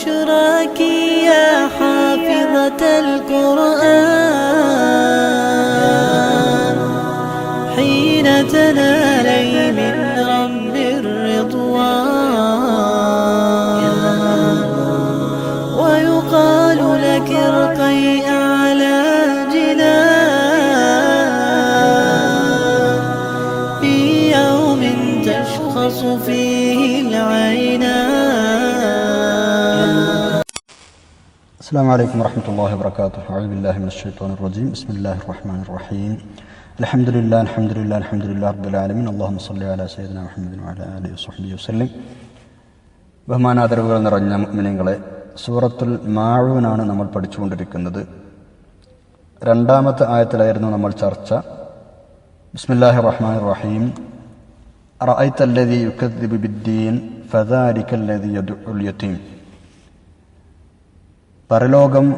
بشراك يا حافظة القرآن. السلام عليكم ورحمة الله وبركاته أعوذ بالله من الشيطان الرجيم بسم الله الرحمن الرحيم الحمد لله الحمد لله الحمد لله رب العالمين اللهم صل على سيدنا محمد وعلى آله وصحبه وسلم ബഹുമാനാദരവുകൾ നിറഞ്ഞ മിനിങ്ങളെ സൂറത്തുൽ മാഴൂനാണ് നമ്മൾ പഠിച്ചുകൊണ്ടിരിക്കുന്നത് രണ്ടാമത്തെ ആയത്തിലായിരുന്നു നമ്മൾ ചർച്ച ബിസ്മില്ലാഹി റഹ്മാൻ റഹീം റഅയ്ത അല്ലദീ യുകദ്ദിബു ബിദ്ദീൻ ഫദാലിക അല്ലദീ യദ്ഉൽ യതീം പരലോകം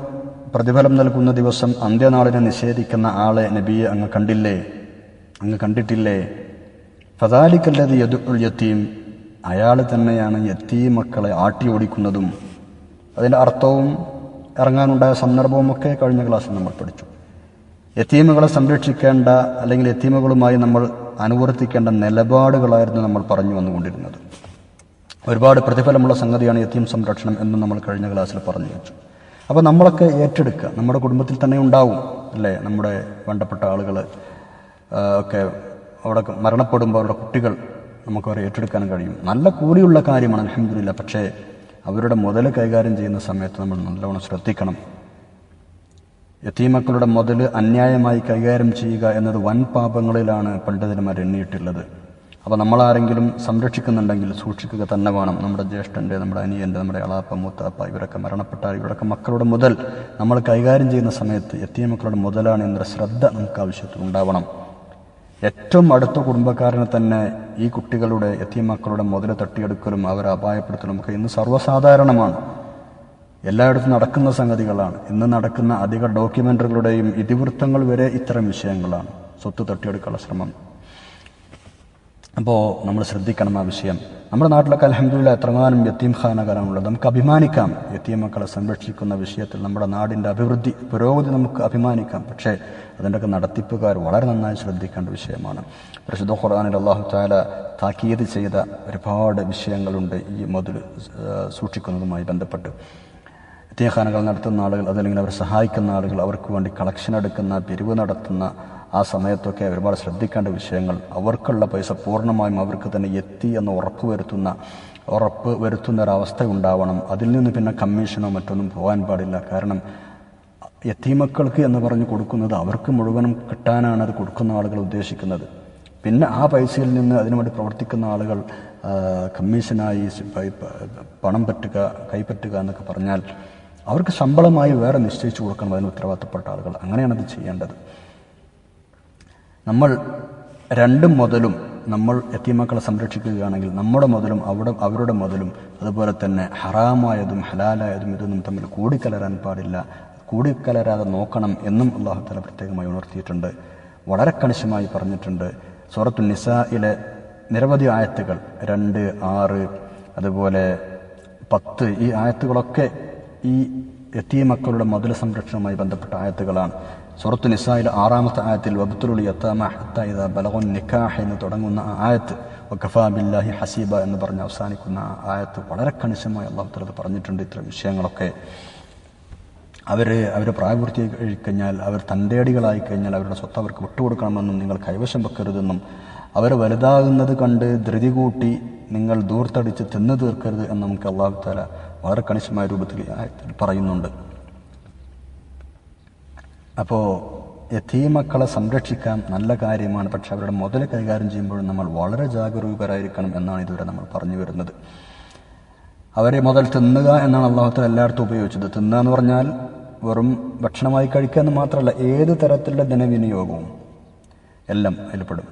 പ്രതിഫലം നൽകുന്ന ദിവസം അന്ത്യനാളിനെ നിഷേധിക്കുന്ന ആളെ നബിയെ അങ്ങ് കണ്ടില്ലേ? അങ്ങ് കണ്ടിട്ടില്ലേ? ഫതാലിക്കല്ലത് യദുൽ യത്തീം അയാൾ തന്നെയാണ് യത്തീം മക്കളെ ആട്ടി ഓടിക്കുന്നതും. അതിന്റെ അർത്ഥവും ഇറങ്ങാനുണ്ടായ സന്ദർഭവും ഒക്കെ കഴിഞ്ഞ ക്ലാസ്സിൽ നമ്മൾ പഠിച്ചു. യത്തീമുകളെ സംരക്ഷിക്കേണ്ട അല്ലെങ്കിൽ യത്തീമുകളുമായി നമ്മൾ അനുവർത്തിക്കേണ്ട നിലപാടുകളായിരുന്നു നമ്മൾ പറഞ്ഞു വന്നുകൊണ്ടിരുന്നത്. ഒരുപാട് പ്രതിഫലമുള്ള സംഗതിയാണ് യത്തീം സംരക്ഷണം എന്ന് നമ്മൾ കഴിഞ്ഞ ക്ലാസ്സിൽ പറഞ്ഞു വെച്ചു. അപ്പോൾ നമ്മളൊക്കെ ഏറ്റെടുക്കുക. നമ്മുടെ കുടുംബത്തിൽ തന്നെ ഉണ്ടാവും അല്ലേ? നമ്മുടെ വേണ്ടപ്പെട്ട ആളുകൾ ഒക്കെ അവിടെ മരണപ്പെടുമ്പോൾ അവരുടെ കുട്ടികൾ നമുക്ക് അവരെ ഏറ്റെടുക്കാൻ കഴിയും. നല്ല കൂലിയുള്ള കാര്യമാണ് അലഹമില്ല പക്ഷേ അവരുടെ മുതൽ കൈകാര്യം ചെയ്യുന്ന സമയത്ത് നമ്മൾ നല്ലവണ്ണം ശ്രദ്ധിക്കണം. യത്തീമക്കളുടെ മുതൽ അന്യായമായി കൈകാര്യം ചെയ്യുക എന്നത് വൻ പാപങ്ങളിലാണ് പണ്ഡിതന്മാർ എണ്ണിയിട്ടുള്ളത്. അപ്പോൾ നമ്മളാരെങ്കിലും സംരക്ഷിക്കുന്നുണ്ടെങ്കിൽ സൂക്ഷിക്കുക തന്നെ വേണം. നമ്മുടെ ജ്യേഷ്ഠന്റെ നമ്മുടെ അനിയന്റെ നമ്മുടെ അളാപ്പ മൂത്താപ്പ ഇവരൊക്കെ മരണപ്പെട്ടാൽ ഇവരൊക്കെ മക്കളുടെ മുതൽ നമ്മൾ കൈകാര്യം ചെയ്യുന്ന സമയത്ത് എത്തിയ മക്കളുടെ മുതലാണ് എന്നൊരു ശ്രദ്ധ നമുക്ക് ആവശ്യത്തിൽ ഉണ്ടാവണം. ഏറ്റവും അടുത്ത കുടുംബക്കാരനെ തന്നെ ഈ കുട്ടികളുടെ എത്തിയ മക്കളുടെ മുതൽ തട്ടിയെടുക്കലും അവരെ അപായപ്പെടുത്തലും ഒക്കെ ഇന്ന് സർവസാധാരണമാണ്. എല്ലായിടത്തും നടക്കുന്ന സംഗതികളാണ്. ഇന്ന് നടക്കുന്ന അധിക ഡോക്യുമെന്ററികളുടെയും ഇതിവൃത്തങ്ങൾ വരെ ഇത്തരം വിഷയങ്ങളാണ്. സ്വത്ത് തട്ടിയെടുക്കാനുള്ള ശ്രമം. അപ്പോൾ നമ്മൾ ശ്രദ്ധിക്കണം ആ വിഷയം. നമ്മുടെ നാട്ടിലൊക്കെ എത്രങ്ങാനും യത്തീം ഖാനകാലമുള്ളത് നമുക്ക് അഭിമാനിക്കാം. യത്തീം മക്കളെ സംരക്ഷിക്കുന്ന വിഷയത്തിൽ നമ്മുടെ നാടിന്റെ അഭിവൃദ്ധി പുരോഗതി നമുക്ക് അഭിമാനിക്കാം. പക്ഷേ അതിന്റെയൊക്കെ നടത്തിപ്പുകാർ വളരെ നന്നായി ശ്രദ്ധിക്കേണ്ട വിഷയമാണ്. പ്രസിദ്ധ ഖുർആാനിൽ അള്ളാഹു താല താക്കീത് ചെയ്ത ഒരുപാട് വിഷയങ്ങളുണ്ട് ഈ മുതൽ സൂക്ഷിക്കുന്നതുമായി ബന്ധപ്പെട്ട്. യത്തീഖാനകൾ നടത്തുന്ന ആളുകൾ അതല്ലെങ്കിൽ അവർ സഹായിക്കുന്ന ആളുകൾ അവർക്ക് വേണ്ടി കളക്ഷൻ എടുക്കുന്ന പിരിവ് നടത്തുന്ന ആ സമയത്തൊക്കെ ഒരുപാട് ശ്രദ്ധിക്കേണ്ട വിഷയങ്ങൾ. അവർക്കുള്ള പൈസ പൂർണമായും അവർക്ക് തന്നെ എത്തി എന്ന് ഉറപ്പ് വരുത്തുന്ന ഉറപ്പ് വരുത്തുന്ന ഒരവസ്ഥ ഉണ്ടാവണം. അതിൽ നിന്ന് പിന്നെ കമ്മീഷനോ മറ്റൊന്നും പോകാൻ പാടില്ല. കാരണം എത്തിമക്കൾക്ക് എന്ന് പറഞ്ഞ് കൊടുക്കുന്നത് അവർക്ക് മുഴുവനും കിട്ടാനാണ് അത് കൊടുക്കുന്ന ആളുകൾ ഉദ്ദേശിക്കുന്നത്. പിന്നെ ആ പൈസയിൽ നിന്ന് അതിനുവേണ്ടി പ്രവർത്തിക്കുന്ന ആളുകൾ കമ്മീഷനായി പണം പറ്റുക കൈപ്പറ്റുക എന്നൊക്കെ പറഞ്ഞാൽ അവർക്ക് ശമ്പളമായി വേറെ നിശ്ചയിച്ചു കൊടുക്കണം അതിന് ഉത്തരവാദിത്തപ്പെട്ട ആളുകൾ. അങ്ങനെയാണ് അത് ചെയ്യേണ്ടത്. നമ്മൾ രണ്ടും മുതലും നമ്മൾ എത്തിമക്കളെ സംരക്ഷിക്കുകയാണെങ്കിൽ നമ്മുടെ മുതലും അവിടെ അവരുടെ മുതലും അതുപോലെ തന്നെ ഹറാമായതും ഹലാലായതും ഇതൊന്നും തമ്മിൽ കൂടിക്കലരാൻ പാടില്ല. കൂടിക്കലരാതെ നോക്കണം എന്നും അള്ളാഹുത്തല പ്രത്യേകമായി ഉണർത്തിയിട്ടുണ്ട്. വളരെ കണിശമായി പറഞ്ഞിട്ടുണ്ട്. സൂറത്തു നിസായിലെ നിരവധി ആയത്തുകൾ രണ്ട് ആറ് അതുപോലെ പത്ത് ഈ ആയത്തുകളൊക്കെ ഈ എത്തിയ മക്കളുടെ മധുര സംരക്ഷണവുമായി ബന്ധപ്പെട്ട ആയത്തുകളാണ്. സുറത്തു നിസായിലെ ആറാമത്തെ ആയത്തിൽ വബ്തുലുൽ യത്താമ ഹത്ത ഇദ ബലഗുൻ നിക്കാഹ് എന്ന് തുടങ്ങുന്ന ആ ആയത്ത് വഖഫാ ബില്ലാഹി ഹസീബ എന്ന് പറഞ്ഞ് അവസാനിക്കുന്ന ആ ആയത്ത് വളരെ കണിശമായി അള്ളാഹു തലത് പറഞ്ഞിട്ടുണ്ട് ഇത്തരം വിഷയങ്ങളൊക്കെ. അവർ അവർ പ്രായപൂർത്തി കഴിഞ്ഞാൽ അവർ തന്റെടികളായി കഴിഞ്ഞാൽ അവരുടെ സ്വത്ത് അവർക്ക് വിട്ടുകൊടുക്കണമെന്നും നിങ്ങൾ കൈവശം വെക്കരുതെന്നും അവർ വലുതാകുന്നത് കണ്ട് ധൃതി കൂട്ടി നിങ്ങൾ ദൂർത്തടിച്ച് തിന്നു തീർക്കരുത് എന്ന് നമുക്ക് അള്ളാഹു താല വളരെ കണിശമായ രൂപത്തിൽ പറയുന്നുണ്ട്. അപ്പോൾ യത്തീമക്കളെ സംരക്ഷിക്കാൻ നല്ല കാര്യമാണ്. പക്ഷെ അവരുടെ മുതൽ കൈകാര്യം ചെയ്യുമ്പോൾ നമ്മൾ വളരെ ജാഗരൂകരായിരിക്കണം എന്നാണ് ഇതുവരെ നമ്മൾ പറഞ്ഞു വരുന്നത്. അവരെ മുതൽ തിന്നുക എന്നാണ് അള്ളാഹുത്തൽ എല്ലായിടത്തും ഉപയോഗിച്ചത്. തിന്നുക എന്ന് പറഞ്ഞാൽ വെറും ഭക്ഷണമായി കഴിക്കുക എന്ന് മാത്രമല്ല ഏത് തരത്തിലുള്ള ധനവിനിയോഗവും എല്ലാം അതിൽപ്പെടും.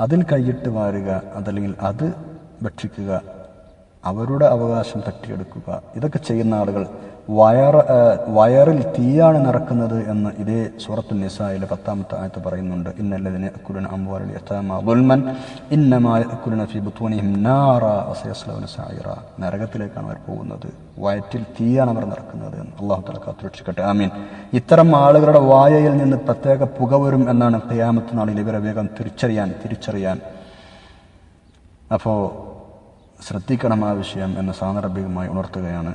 അതിൽ കൈയിട്ട് വാരുക അതല്ലെങ്കിൽ അത് ഭക്ഷിക്കുക അവരുടെ അവകാശം തട്ടിയെടുക്കുക. ഇതൊക്കെ ചെയ്യുന്ന ആളുകൾ വയർ വയറിൽ തീയാണ് നിറക്കുന്നത് എന്ന് ഇതേ സൂറത്തു നിസായിലെ പത്താമത്തെ ആയത്ത് പറയുന്നുണ്ട്. ഇന്നല്ലതിനെ അക്കുരൻ അംവാലിൽ യഥാമ ദുൽമൻ ഇന്നമായ അക്കുരൻ നാറ സായിറ. നരകത്തിലേക്കാണ് അവർ പോകുന്നത്. വയറ്റിൽ തീയാണ് അവർ നിറക്കുന്നത് എന്ന് അള്ളാഹു തല കാത്തുരക്ഷിക്കട്ടെ. ആമീൻ. ഇത്തരം ആളുകളുടെ വായയിൽ നിന്ന് പ്രത്യേക പുക വരും എന്നാണ് ഖിയാമത്ത് നാളിൽ ഇവരെ വേഗം തിരിച്ചറിയാൻ തിരിച്ചറിയാൻ. അപ്പോൾ ശ്രദ്ധിക്കണം ആ വിഷയം എന്ന് സാന്ദർഭികമായി ഉണർത്തുകയാണ്.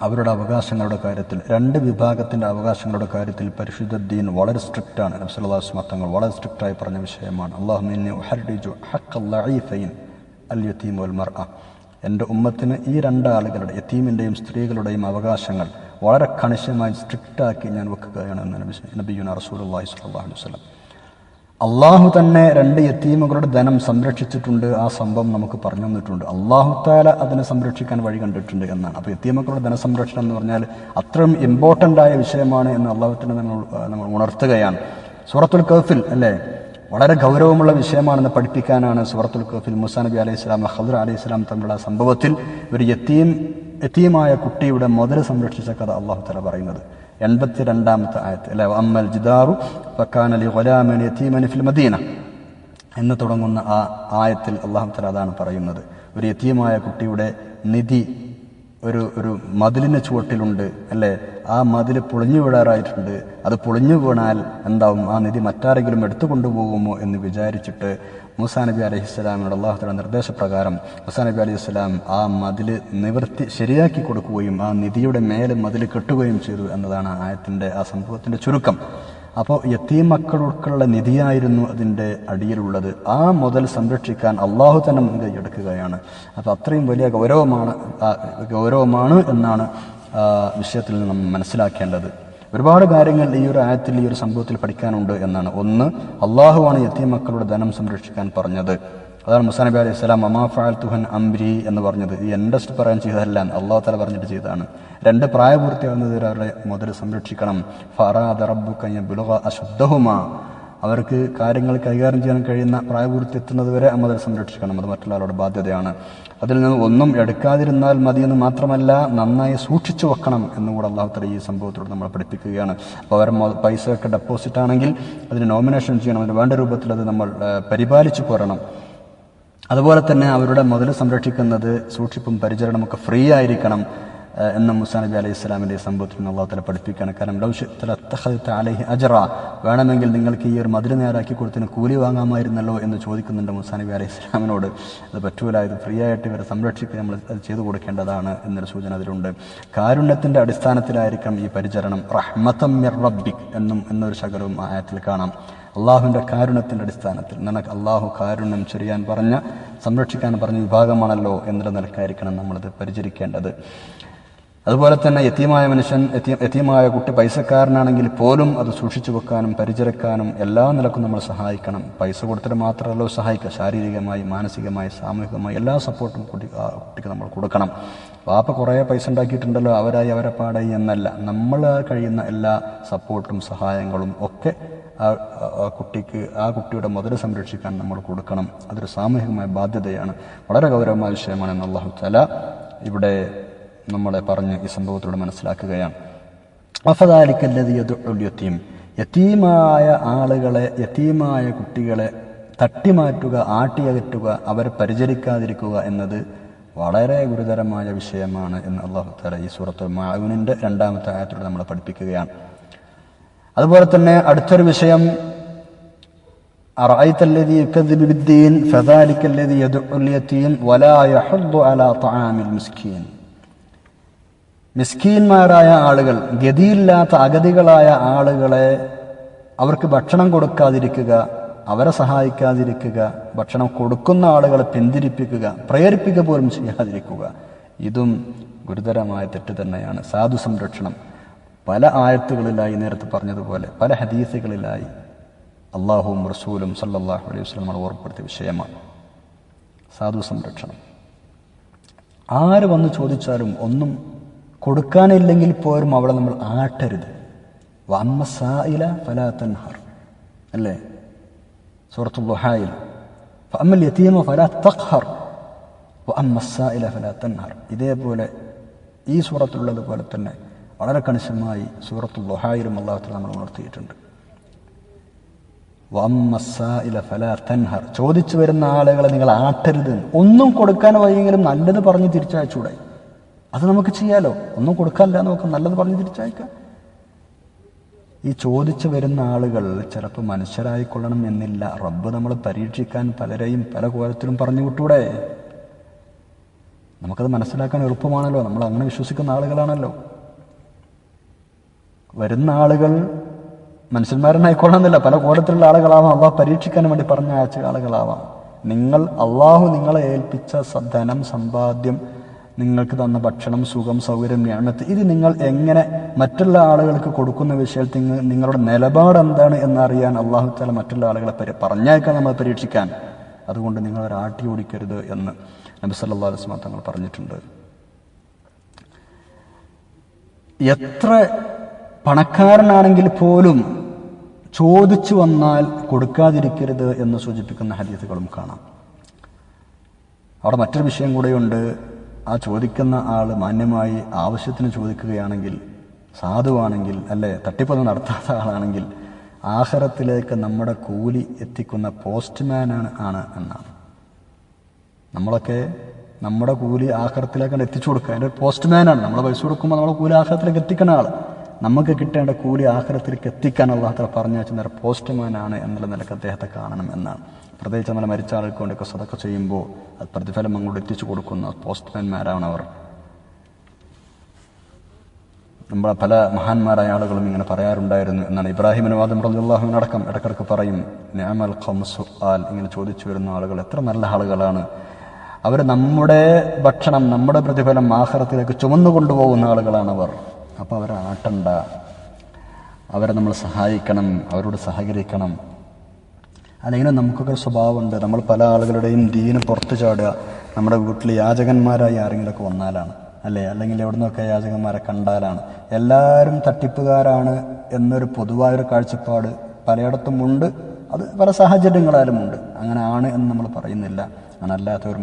അവരുടെ അവകാശങ്ങളുടെ കാര്യത്തിൽ രണ്ട് വിഭാഗത്തിന്റെ അവകാശങ്ങളുടെ കാര്യത്തിൽ പരിശുദ്ധ ദീൻ വളരെ സ്ട്രിക്റ്റാണ്. നബ്സല്ലാസ് മത്തങ്ങൾ വളരെ സ്ട്രിക്റ്റായി പറഞ്ഞ വിഷയമാണ്. അള്ളാഹു എന്റെ ഉമ്മത്തിന് ഈ രണ്ടാളുകളുടെ യത്തീമിന്റെയും സ്ത്രീകളുടെയും അവകാശങ്ങൾ വളരെ കണിശമായി സ്ട്രിക്റ്റാക്കി ഞാൻ വെക്കുകയാണ് എന്ന് നബി നബിയുന റസൂലുള്ളാഹി സ്വല്ലല്ലാഹു അലൈഹി വസല്ലം അള്ളാഹു തന്നെ രണ്ട് യത്തീമുകളുടെ ധനം സംരക്ഷിച്ചിട്ടുണ്ട്. ആ സംഭവം നമുക്ക് പറഞ്ഞു തന്നിട്ടുണ്ട്. അള്ളാഹു താല അതിനെ സംരക്ഷിക്കാൻ വഴി കണ്ടിട്ടുണ്ട് എന്നാണ്. അപ്പോൾ യത്തീമക്കളുടെ ധനസംരക്ഷണം എന്ന് പറഞ്ഞാൽ അത്രയും ഇമ്പോർട്ടന്റ് ആയ വിഷയമാണ് എന്ന് അള്ളാഹുത്തിനെ നമ്മൾ നമ്മൾ ഉണർത്തുകയാണ്. സൂറത്തുൽ കഫിൽ അല്ലേ? വളരെ ഗൗരവമുള്ള വിഷയമാണെന്ന് പഠിപ്പിക്കാനാണ് സൂറത്തുൽ കഫിൽ മുസാ നബി അലൈഹി സ്വലാം ഹദർ അലൈഹി സ്വലാം തമ്മിലുള്ള സംഭവത്തിൽ ഒരു യത്തീം യത്തീമായ കുട്ടിയുടെ മുതൽ സംരക്ഷിച്ച കഥ അള്ളാഹു തല പറയുന്നത്. എൺപത്തി രണ്ടാമത്തെ ആയത്ത്. അല്ലെ? അമ്മൽ ജിദാറു ഫക്കാനലി ഗുലാമൻ യതീമൻ ഫിൽ മദീന. എന്ന് തുടങ്ങുന്ന ആ ആയത്തിൽ അള്ളാഹു തല അതാണ് പറയുന്നത്. ഒരു യത്തീമായ കുട്ടിയുടെ നിധി ഒരു ഒരു മതിലിന് ചുവട്ടിലുണ്ട് അല്ലേ? ആ മതിൽ പൊളിഞ്ഞു വീഴാറായിട്ടുണ്ട്. അത് പൊളിഞ്ഞു വീണാൽ എന്താവും? ആ നിധി മറ്റാരെങ്കിലും എടുത്തു കൊണ്ടുപോകുമോ എന്ന് വിചാരിച്ചിട്ട് മൂസാ നബി അലൈഹി സ്വലാമിനോട് അള്ളാഹുത്തല നിർദ്ദേശപ്രകാരം മൂസാ നബി അലൈഹി സ്വലാം ആ മതിൽ നിവർത്തി ശരിയാക്കി കൊടുക്കുകയും ആ നിധിയുടെ മേലെ മതിൽ കെട്ടുകയും ചെയ്തു എന്നതാണ് ആയത്തിന്റെ ആ സംഭവത്തിന്റെ ചുരുക്കം. അപ്പോൾ യത്തീം മക്കൾക്കുള്ള നിധിയായിരുന്നു അതിന്റെ അടിയിലുള്ളത്. ആ മുതൽ സംരക്ഷിക്കാൻ അള്ളാഹു തന്നെ മുൻകൈ എടുക്കുകയാണ്. അപ്പോൾ അത്രയും വലിയ ഗൗരവമാണ് ഗൗരവമാണ് എന്നാണ് വിഷയത്തിൽ നിന്ന് നമ്മൾ മനസ്സിലാക്കേണ്ടത്. ഒരുപാട് കാര്യങ്ങൾ ഈ ഒരു ആയത്തിൽ ഈ ഒരു സംഭവത്തിൽ പഠിക്കാനുണ്ട് എന്നാണ്. ഒന്ന് അള്ളാഹുവാണ് യത്തീം മക്കളുടെ ധനം സംരക്ഷിക്കാൻ പറഞ്ഞത്. അതാണ് മുസാ നബി അലൈഹി സ്വലാം അമാ ഫാൽ തുഹൻ അംരി എന്ന് പറഞ്ഞത്. ഈ എൻഡസ്റ്റ് പറയാൻ ചെയ്തതല്ല അള്ളാഹു തല പറഞ്ഞിട്ട് ചെയ്തതാണ്. രണ്ട് പ്രായപൂർത്തിയാകുന്നത് അവരുടെ മുതൽ സംരക്ഷിക്കണം. ഫറാദ റബ്ബു കയ്യ ബുലുക അശുദ്ധഹുമ. അവർക്ക് കാര്യങ്ങൾ കൈകാര്യം ചെയ്യാൻ കഴിയുന്ന പ്രായപൂർത്തി എത്തുന്നത് വരെ മുതൽ സംരക്ഷിക്കണം. അത് മറ്റുള്ളവരുടെ ബാധ്യതയാണ്. അതിൽ നിന്ന് ഒന്നും എടുക്കാതിരുന്നാൽ മതിയെന്ന് മാത്രമല്ല നന്നായി സൂക്ഷിച്ചു വെക്കണം എന്നുകൂടെ അള്ളാഹുത്തല തല ഈ സംഭവത്തോട് നമ്മൾ പഠിപ്പിക്കുകയാണ്. അപ്പോൾ അവർ പൈസയൊക്കെ ഡെപ്പോസിറ്റ് ആണെങ്കിൽ അതിന് നോമിനേഷൻ ചെയ്യണം. അതിന് വേണ്ട രൂപത്തിൽ അത് നമ്മൾ പരിപാലിച്ചു പോരണം. അതുപോലെ തന്നെ അവരുടെ മുതൽ സംരക്ഷിക്കുന്നത് സൂക്ഷിപ്പും പരിചരണമൊക്കെ ഫ്രീ ആയിരിക്കണം എന്ന മുസാ നബി അലൈഹി സ്വലാമിന്റെ സംഭവത്തിൽ നിന്ന് അള്ളാഹു തല പഠിപ്പിക്കുകയാണ്. കാരണം ലൗഷത്ത് അലഹി അജറ വേണമെങ്കിൽ നിങ്ങൾക്ക് ഈ ഒരു മതിൽ നേരാക്കി കൊടുത്തതിന് കൂലി വാങ്ങാമായിരുന്നല്ലോ എന്ന് ചോദിക്കുന്നുണ്ട് മുസാ നബി അലൈഹി സ്വലാമിനോട്. അത് പറ്റൂല ഇത് ഫ്രീ ആയിട്ട് ഇവരെ സംരക്ഷിക്കുക നമ്മൾ അത് ചെയ്തു കൊടുക്കേണ്ടതാണ് എന്നൊരു സൂചന അതിലുണ്ട്. കാരുണ്യത്തിന്റെ അടിസ്ഥാനത്തിലായിരിക്കണം ഈ പരിചരണം. റഹ്മത്തം മിർ റബ്ബിക് എന്നും എന്നൊരു ശകലവും ആയത്തിൽ കാണാം. അള്ളാഹുവിന്റെ കാരുണ്യത്തിന്റെ അടിസ്ഥാനത്തിൽ. നിനക്ക് അള്ളാഹു കാരുണ്യം ചൊരിയാൻ പറഞ്ഞ സംരക്ഷിക്കാൻ പറഞ്ഞ വിഭാഗമാണല്ലോ എന്നുള്ള നിലക്കായിരിക്കണം നമ്മളത് പരിചരിക്കേണ്ടത്. അതുപോലെ തന്നെ യത്തീമായ മനുഷ്യൻ എത്തിയമായ കുട്ടി പൈസക്കാരനാണെങ്കിൽ പോലും അത് സൂക്ഷിച്ചു വെക്കാനും പരിചരിക്കാനും എല്ലാ നിലക്കും നമ്മൾ സഹായിക്കണം. പൈസ കൊടുത്തിട്ട് മാത്രമല്ല സഹായിക്കുക. ശാരീരികമായി മാനസികമായി സാമൂഹികമായി എല്ലാ സപ്പോർട്ടും കുട്ടി കുട്ടിക്ക് നമ്മൾ കൊടുക്കണം. വാപ്പ കുറേ പൈസ ഉണ്ടാക്കിയിട്ടുണ്ടല്ലോ അവരായി അവരെ പാടായി എന്നല്ല. നമ്മൾ കഴിയുന്ന എല്ലാ സപ്പോർട്ടും സഹായങ്ങളും ഒക്കെ ആ കുട്ടിക്ക് ആ കുട്ടിയുടെ മുതൽ സംരക്ഷിക്കാൻ നമ്മൾ കൊടുക്കണം. അതൊരു സാമൂഹികമായ ബാധ്യതയാണ്. വളരെ ഗൗരവമായ വിഷയമാണ് അള്ളാഹു തല ഇവിടെ നമ്മളെ പറഞ്ഞ് ഈ സംഭവത്തിലൂടെ മനസ്സിലാക്കുകയാണ്. അഫദാലിക്കല്ലത് യതീം യത്തീമായ ആളുകളെ യത്തീമായ കുട്ടികളെ തട്ടിമാറ്റുക ആട്ടിയകറ്റുക അവരെ പരിചരിക്കാതിരിക്കുക എന്നത് വളരെ ഗുരുതരമായ വിഷയമാണ് എന്ന് അള്ളാഹു തല ഈ സൂറത്ത് മാവിനിന്റെ രണ്ടാമത്തെ ആയത്തിലൂടെ നമ്മളെ പഠിപ്പിക്കുകയാണ്. അതുപോലെ തന്നെ അടുത്തൊരു വിഷയം أرأيت الذي يكذب بالدين فذلك الذي يدعو اليتيم ولا يحض على طعام المسكين മിസ്കീന്മാരായ ആളുകൾ ഗതിയില്ലാത്ത അഗതികളായ ആളുകളെ അവർക്ക് ഭക്ഷണം കൊടുക്കാതിരിക്കുക അവരെ സഹായിക്കാതിരിക്കുക ഭക്ഷണം കൊടുക്കുന്ന ആളുകളെ പിന്തിരിപ്പിക്കുക പ്രേരിപ്പിക്കുക പോലും ചെയ്യാതിരിക്കുക ഇതും ഗുരുതരമായ തെറ്റ് തന്നെയാണ് സാധു സംരക്ഷണം പല ആയത്തുകളിലായി നേരത്തെ പറഞ്ഞതുപോലെ പല ഹദീസുകളിലായി അള്ളാഹുവും റസൂലും സല്ലാഹു അലൈഹി വസല്ലം നമ്മൾ ഓർമ്മപ്പെടുത്തിയ വിഷയമാണ്. സാധു സംരക്ഷണം. ആര് വന്ന് ചോദിച്ചാലും ഒന്നും കൊടുക്കാനില്ലെങ്കിൽ പോലും അവളെ നമ്മൾ ആട്ടരുത്. വമ്മ സായില ഫലാ തൻഹർ. അല്ലേ? സൂറത്തുൽ അമ്മൽ യതീമ ഫലാ തഖ്ഹർ അമ്മസ്സായില ഫല തൻഹർ. ഇതേപോലെ ഈ സുഹൃത്തുള്ളതുപോലെ തന്നെ വളരെ കണിശമായി സൂറത്തു ദുഹായിലും അള്ളാഹത്തിൽ നമ്മൾ ഉണർത്തിയിട്ടുണ്ട്. തൻഹർ. ചോദിച്ചു വരുന്ന ആളുകളെ നിങ്ങൾ ആട്ടരുത്. ഒന്നും കൊടുക്കാൻ വയ്യെങ്കിലും നല്ലത് പറഞ്ഞ് തിരിച്ചയച്ചൂടെ? അത് നമുക്ക് ചെയ്യാലോ? ഒന്നും കൊടുക്കാനില്ല നമുക്ക് നല്ലത് പറഞ്ഞ് തിരിച്ചയക്കാം. ഈ ചോദിച്ചു വരുന്ന ആളുകൾ ചിലപ്പോൾ മനുഷ്യരായിക്കൊള്ളണം എന്നില്ല. റബ്ബ് നമ്മൾ പരീക്ഷിക്കാൻ പലരെയും പല കോലത്തിലും പറഞ്ഞു വിട്ടൂടെ? നമുക്കത് മനസ്സിലാക്കാൻ എളുപ്പമാണല്ലോ. നമ്മൾ അങ്ങനെ വിശ്വസിക്കുന്ന ആളുകളാണല്ലോ. വരുന്ന ആളുകൾ മനുഷ്യന്മാരനായിക്കൊള്ളണമെന്നില്ല. പല കോലത്തിലുള്ള ആളുകളാവാം. അള്ളാഹ് പരീക്ഷിക്കാൻ വേണ്ടി പറഞ്ഞ അയച്ച ആളുകളാവാം. നിങ്ങൾ അള്ളാഹു നിങ്ങളെ ഏൽപ്പിച്ച ധനം സമ്പാദ്യം നിങ്ങൾക്ക് തന്ന ഭക്ഷണം സുഖം സൗകര്യം ഞാനത്ത് ഇത് നിങ്ങൾ എങ്ങനെ മറ്റുള്ള ആളുകൾക്ക് കൊടുക്കുന്ന വിഷയത്തിൽ നിങ്ങളുടെ നിലപാട് എന്താണ് എന്നറിയാൻ അള്ളാഹു തല മറ്റുള്ള ആളുകളെ പരി പറഞ്ഞേക്കാം നമ്മൾ പരീക്ഷിക്കാൻ. അതുകൊണ്ട് നിങ്ങൾ ഒരാട്ടി ഓടിക്കരുത് എന്ന് നബി സല്ലല്ലാഹു അലൈഹി തങ്ങൾ പറഞ്ഞിട്ടുണ്ട്. എത്ര പണക്കാരനാണെങ്കിൽ പോലും ചോദിച്ചു വന്നാൽ കൊടുക്കാതിരിക്കരുത് എന്ന് സൂചിപ്പിക്കുന്ന ഹരിയത്തുകളും കാണാം. അവിടെ മറ്റൊരു വിഷയം കൂടെയുണ്ട്. ആ ചോദിക്കുന്ന ആൾ മാന്യമായി ആവശ്യത്തിന് ചോദിക്കുകയാണെങ്കിൽ സാധുവാണെങ്കിൽ അല്ലെ തട്ടിപ്പൊന്നും നടത്താത്ത ആളാണെങ്കിൽ ആഹാരത്തിലേക്ക് നമ്മുടെ കൂലി എത്തിക്കുന്ന പോസ്റ്റ്മാനാണ് ആണ് എന്നാണ്. നമ്മളൊക്കെ നമ്മുടെ കൂലി ആഹാരത്തിലേക്കാണ് എത്തിച്ചു കൊടുക്കുക. അതിന്റെ പോസ്റ്റ്മാനാണ്. നമ്മൾ പൈസ കൊടുക്കുമ്പോൾ നമ്മുടെ കൂലി ആഹാരത്തിലേക്ക് എത്തിക്കുന്ന ആൾ നമുക്ക് കിട്ടേണ്ട കൂലി ആഹാരത്തിലേക്ക് എത്തിക്കാൻ അള്ളാഹത്തല പറഞ്ഞു വെച്ച നേരം പോസ്റ്റ്മാനാണ് എന്നുള്ള നിലയ്ക്ക് അദ്ദേഹത്തെ കാണണം എന്നാണ്. പ്രത്യേകിച്ച് നമ്മൾ മരിച്ച ആൾക്ക് വേണ്ടിയൊക്കെ സതൊക്കെ ചെയ്യുമ്പോൾ അത് പ്രതിഫലം അങ്ങോട്ട് എത്തിച്ചു കൊടുക്കുന്ന പോസ്റ്റ്മാൻമാരാണ് അവർ നമ്മളെ പല മഹാന്മാരായ ആളുകളും ഇങ്ങനെ പറയാറുണ്ടായിരുന്നു എന്നാണ്. ഇബ്രാഹിം അനുവാദം റളിയല്ലാഹുവിന് അടക്കം ഇടക്കിടക്ക് പറയും നാമൽ ഖംസു ആൽ ഇങ്ങനെ ചോദിച്ചു വരുന്ന ആളുകൾ എത്ര നല്ല ആളുകളാണ്. അവർ നമ്മുടെ ഭക്ഷണം നമ്മുടെ പ്രതിഫലം ആഹാരത്തിലേക്ക് ചുമന്നു കൊണ്ടുപോകുന്ന ആളുകളാണ് അവർ അപ്പോൾ അവരെ ആട്ടണ്ട. അവരെ നമ്മൾ സഹായിക്കണം അവരോട് സഹകരിക്കണം. അല്ലെങ്കിൽ നമുക്കൊക്കെ സ്വഭാവമുണ്ട്. നമ്മൾ പല ആളുകളുടെയും ദീന് പുറത്തു ചാടുക. നമ്മുടെ വീട്ടിൽ യാചകന്മാരായി ആരെങ്കിലുമൊക്കെ വന്നാലാണ്. അല്ലേ? അല്ലെങ്കിൽ എവിടെ നിന്നൊക്കെ യാചകന്മാരെ കണ്ടാലാണ്. എല്ലാവരും തട്ടിപ്പുകാരാണ് എന്നൊരു പൊതുവായൊരു കാഴ്ചപ്പാട് പലയിടത്തും ഉണ്ട്. അത് പല സാഹചര്യങ്ങളാലും ഉണ്ട്. അങ്ങനെ ആണ് എന്ന് നമ്മൾ പറയുന്നില്ല. അങ്ങനെ അല്ലാത്തവരും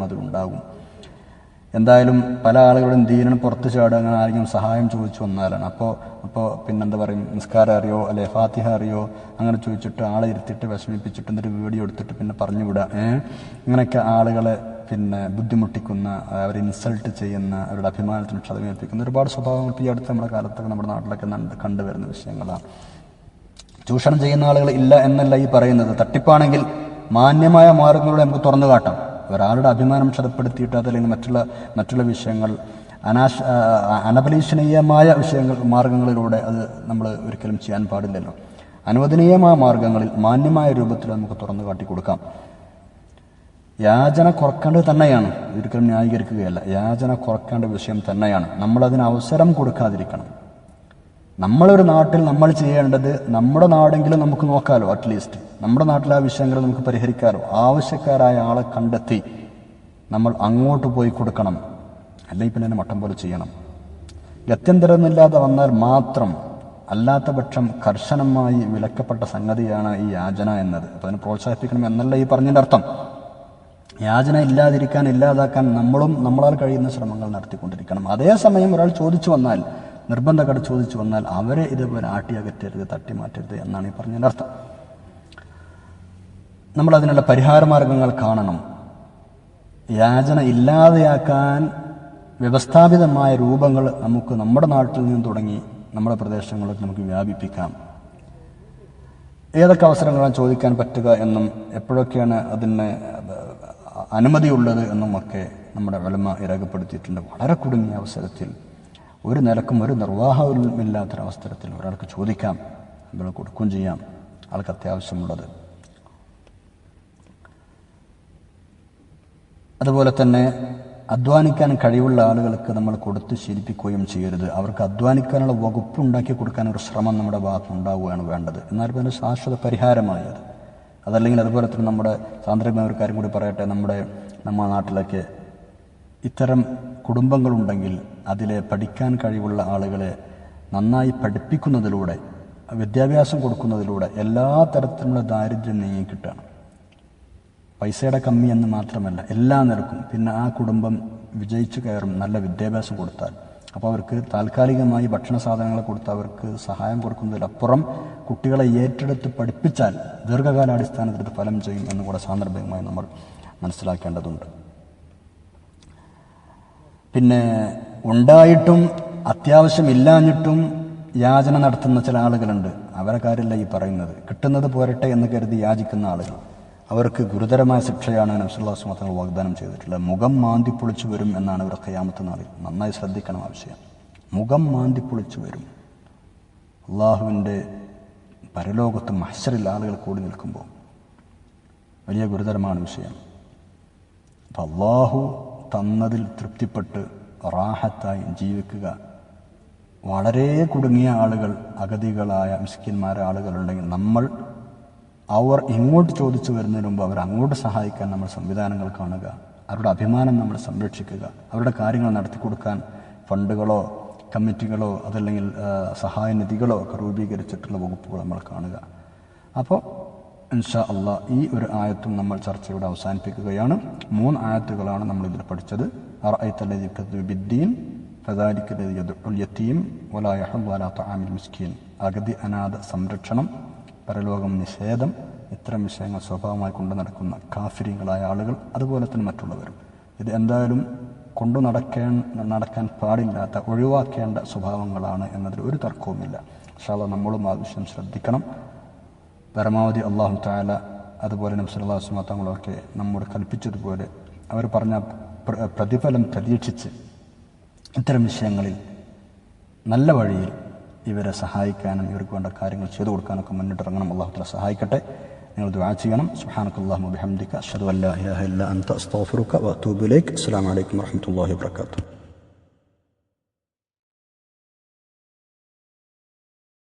എന്തായാലും പല ആളുകളും ദീനിന് പുറത്ത് ചാടുക അങ്ങനെ ആരെങ്കിലും സഹായം ചോദിച്ചു വന്നാലാണ്. അപ്പോൾ അപ്പോൾ പിന്നെന്താ പറയും? നിസ്കാരം അറിയോ? അല്ലെ ഫാത്തിഹ അറിയോ? അങ്ങനെ ചോദിച്ചിട്ട് ആളെ ഇരുത്തിയിട്ട് വിഷമിപ്പിച്ചിട്ട് എന്നിട്ട് വീഡിയോ എടുത്തിട്ട് പിന്നെ പറഞ്ഞു വിടുക. ഇങ്ങനെയൊക്കെ ആളുകളെ പിന്നെ ബുദ്ധിമുട്ടിക്കുന്ന അവർ ഇൻസൾട്ട് ചെയ്യുന്ന അവരുടെ അഭിമാനത്തിന് ക്ഷതമേൽപ്പിക്കുന്ന ഒരുപാട് സ്വഭാവങ്ങൾ ഈ അടുത്ത് നമ്മുടെ കാലത്തൊക്കെ നമ്മുടെ നാട്ടിലൊക്കെ കണ്ടുവരുന്ന വിഷയങ്ങളാണ്. ചൂഷണം ചെയ്യുന്ന ആളുകൾ ഇല്ല എന്നല്ല ഈ പറയുന്നത്. തട്ടിപ്പാണെങ്കിൽ മാന്യമായ മാർഗങ്ങളിലൂടെ നമുക്ക് തുറന്നു കാട്ടാം. ഒരാളുടെ അഭിമാനം ക്ഷതപ്പെടുത്തിയിട്ട് അതല്ലെങ്കിൽ മറ്റുള്ള മറ്റുള്ള വിഷയങ്ങൾ അനാശ ആ, അനപലീഷണീയമായ വിഷയങ്ങൾ മാർഗങ്ങളിലൂടെ അത് നമ്മൾ ഒരിക്കലും ചെയ്യാൻ പാടില്ലല്ലോ. അനുവദനീയമായ മാർഗങ്ങളിൽ മാന്യമായ രൂപത്തിൽ നമുക്ക് തുറന്നു കാട്ടിക്കൊടുക്കാം യാചന കുറക്കേണ്ടത് തന്നെയാണ്. ഒരിക്കലും ന്യായീകരിക്കുകയല്ല. യാചന കുറക്കേണ്ട വിഷയം തന്നെയാണ്. നമ്മളതിന് അവസരം കൊടുക്കാതിരിക്കണം. നമ്മളൊരു നാട്ടിൽ നമ്മൾ ചെയ്യേണ്ടത് നമ്മുടെ നാടെങ്കിലും നമുക്ക് നോക്കാമല്ലോ അറ്റ്ലീസ്റ്റ് നമ്മുടെ നാട്ടിലെ ആ വിഷയങ്ങൾ നമുക്ക് പരിഹരിക്കാറോ ആവശ്യക്കാരായ ആളെ കണ്ടെത്തി നമ്മൾ അങ്ങോട്ട് പോയി കൊടുക്കണം. അല്ലെങ്കിൽ പിന്നെ മട്ടം പോലെ ചെയ്യണം. ഗത്യന്തരമില്ലാതെ വന്നാൽ മാത്രം അല്ലാത്ത പക്ഷം കർശനമായി വിലക്കപ്പെട്ട സംഗതിയാണ് ഈ യാചന എന്നത്. അപ്പം അതിനെ പ്രോത്സാഹിപ്പിക്കണം എന്നല്ല ഈ പറഞ്ഞതിന്റെ അർത്ഥം. യാചന ഇല്ലാതിരിക്കാൻ ഇല്ലാതാക്കാൻ നമ്മളും നമ്മളാൽ കഴിയുന്ന ശ്രമങ്ങൾ നടത്തിക്കൊണ്ടിരിക്കണം. അതേസമയം ഒരാൾ ചോദിച്ചു വന്നാൽ നിർബന്ധക്കാട് ചോദിച്ചു വന്നാൽ അവരെ ഇതുപോലെ ആട്ടിയകറ്റരുത് തട്ടിമാറ്റരുത് എന്നാണ് ഈ പറഞ്ഞതിന്റെ അർത്ഥം. നമ്മൾ അതിനുള്ള പരിഹാരമാർഗങ്ങൾ കാണണം. യാചന ഇല്ലാതെയാക്കാൻ വ്യവസ്ഥാപിതമായ രൂപങ്ങൾ നമുക്ക് നമ്മുടെ നാട്ടിൽ നിന്ന് തുടങ്ങി നമ്മുടെ പ്രദേശങ്ങളിലേക്ക് നമുക്ക് വ്യാപിപ്പിക്കാം. ഏതൊക്കെ അവസരങ്ങളാണ് ചോദിക്കാൻ പറ്റുക എന്നും എപ്പോഴൊക്കെയാണ് അതിന് അനുമതിയുള്ളത് എന്നുമൊക്കെ നമ്മുടെ വലമ രേഖപ്പെടുത്തിയിട്ടുണ്ട്. വളരെ കുടുങ്ങിയ അവസരത്തിൽ. ഒരു നിലക്കും ഒരു നിർവാഹവുമില്ലാത്തൊരവസരത്തിൽ ഒരാൾക്ക് ചോദിക്കാം നമ്മൾ കൊടുക്കുകയും ചെയ്യാം. ആൾക്ക് അത്യാവശ്യമുള്ളത്. അതുപോലെ തന്നെ അധ്വാനിക്കാൻ കഴിവുള്ള ആളുകൾക്ക് നമ്മൾ കൊടുത്ത് ശീലിപ്പിക്കുകയും ചെയ്യരുത്. അവർക്ക് അധ്വാനിക്കാനുള്ള വകുപ്പ് ഉണ്ടാക്കി കൊടുക്കാൻ ഒരു ശ്രമം നമ്മുടെ ഭാഗത്ത് ഉണ്ടാവുകയാണ് വേണ്ടത്. എന്നാൽ പിന്നെ ശാശ്വത പരിഹാരമായത്. അത് അതല്ലെങ്കിൽ അതുപോലെ തന്നെ നമ്മുടെ സാന്ദ്രമായ ഒരു കാര്യം കൂടി പറയട്ടെ. നമ്മുടെ നമ്മുടെ നാട്ടിലൊക്കെ ഇത്തരം കുടുംബങ്ങളുണ്ടെങ്കിൽ അതിലെ പഠിക്കാൻ കഴിവുള്ള ആളുകളെ നന്നായി പഠിപ്പിക്കുന്നതിലൂടെ വിദ്യാഭ്യാസം കൊടുക്കുന്നതിലൂടെ എല്ലാ തരത്തിലുള്ള ദാരിദ്ര്യം നീങ്ങിക്കിട്ടാണ്. പൈസയുടെ കമ്മി എന്ന് മാത്രമല്ല എല്ലാ നിരക്കും പിന്നെ ആ കുടുംബം വിജയിച്ചു കയറും നല്ല വിദ്യാഭ്യാസം കൊടുത്താൽ. അപ്പോൾ അവർക്ക് താൽക്കാലികമായി ഭക്ഷണ സാധനങ്ങൾ കൊടുത്ത് അവർക്ക് സഹായം കൊടുക്കുന്നതിലപ്പുറം കുട്ടികളെ ഏറ്റെടുത്ത് പഠിപ്പിച്ചാൽ ദീർഘകാലാടിസ്ഥാനത്തിൽ ഫലം ചെയ്യും എന്ന് കൂടെ സാന്ദർഭികമായി നമ്മൾ മനസ്സിലാക്കേണ്ടതുണ്ട്. പിന്നെ ഉണ്ടായിട്ടും അത്യാവശ്യമില്ലാഞ്ഞിട്ടും യാചന നടത്തുന്ന ചില ആളുകളുണ്ട്. അവരെ കാര്യമല്ല ഈ പറയുന്നത്. കിട്ടുന്നത് പോരട്ടെ എന്ന് കരുതി യാചിക്കുന്ന ആളുകൾ. അവർക്ക് ഗുരുതരമായ ശിക്ഷയാണ് നബ്സുല്ലാസ് മാത്രങ്ങൾ വാഗ്ദാനം ചെയ്തിട്ടുള്ളത്. മുഖം മാന്തി പൊളിച്ചു വരും എന്നാണ് ഇവർ ഖയാമത്ത് നാളിൽ നന്നായി ശ്രദ്ധിക്കണം ആവശ്യം. മുഖം മാന്തി പൊളിച്ചു വരും. അള്ളാഹുവിന്റെ പരലോകത്ത് മഹ്സറിൽ ആളുകൾ കൂടി നിൽക്കുമ്പോൾ വലിയ ഗുരുതരമാണ് വിഷയം. അപ്പം അള്ളാഹു തന്നതിൽ തൃപ്തിപ്പെട്ട് റാഹത്തായി ജീവിക്കുക. വളരെ കുടുങ്ങിയ ആളുകൾ അഗതികളായ മിസ്കിന്മാരായ ആളുകളുണ്ടെങ്കിൽ നമ്മൾ അവർ ഇങ്ങോട്ട് ചോദിച്ചു വരുന്നതിന് മുമ്പ് അവർ അങ്ങോട്ട് സഹായിക്കാൻ നമ്മൾ സംവിധാനങ്ങൾ കാണുക. അവരുടെ അഭിമാനം നമ്മൾ സംരക്ഷിക്കുക. അവരുടെ കാര്യങ്ങൾ നടത്തി കൊടുക്കാൻ ഫണ്ടുകളോ കമ്മിറ്റികളോ അതല്ലെങ്കിൽ സഹായ സഹായനിധികളോ ഒക്കെ രൂപീകരിച്ചിട്ടുള്ള വകുപ്പുകൾ നമ്മൾ കാണുക. അപ്പോൾ ഇൻഷാ അള്ളാ ഈ ഒരു ആയത്തും നമ്മൾ ചർച്ചയോടെ അവസാനിപ്പിക്കുകയാണ്. മൂന്ന് ആയത്തുകളാണ് നമ്മൾ ഇതിൽ പഠിച്ചത്. ബിദ്ദീൻ യത്തീം മിസ്കീൻ. അഗതി അനാഥ സംരക്ഷണം പരലോകം നിഷേധം ഇത്തരം വിഷയങ്ങൾ സ്വഭാവമായി കൊണ്ടു നടക്കുന്ന കാഫര്യങ്ങളായ ആളുകൾ അതുപോലെ തന്നെ മറ്റുള്ളവരും. ഇത് എന്തായാലും കൊണ്ടു നടക്കേ നടക്കാൻ പാടില്ലാത്ത ഒഴിവാക്കേണ്ട സ്വഭാവങ്ങളാണ് എന്നതിൽ ഒരു തർക്കവുമില്ല. പക്ഷേ നമ്മളും ആ വിഷയം ശ്രദ്ധിക്കണം. പരമാവധി അള്ളാഹു താല അതുപോലെ നബ്സല്ലാസ്മാ സുമാങ്ങളൊക്കെ നമ്മോട് കൽപ്പിച്ചതുപോലെ അവർ പറഞ്ഞ പ്രതിഫലം പ്രതീക്ഷിച്ച് ഇത്തരം വിഷയങ്ങളിൽ നല്ല വഴിയിൽ ഇവരെ സഹായിക്കാനും ഇവർക്ക് വേണ്ട കാര്യങ്ങൾ ചെയ്തു കൊടുക്കാനൊക്കെ മുന്നിട്ടിറങ്ങണം അള്ളാഹു താല സഹായിക്കട്ടെ. നിങ്ങൾ ദുആ ചെയ്യണം. സുബ്ഹാനക അല്ലാഹുമ്മ ബിഹംദിക. അഷ്ഹദു അല്ലാ ഇലാഹ ഇല്ല അൻത. അസ്തഗ്ഫിറുക അസ്സലാമു അലൈക്കും വബറകാതുഹു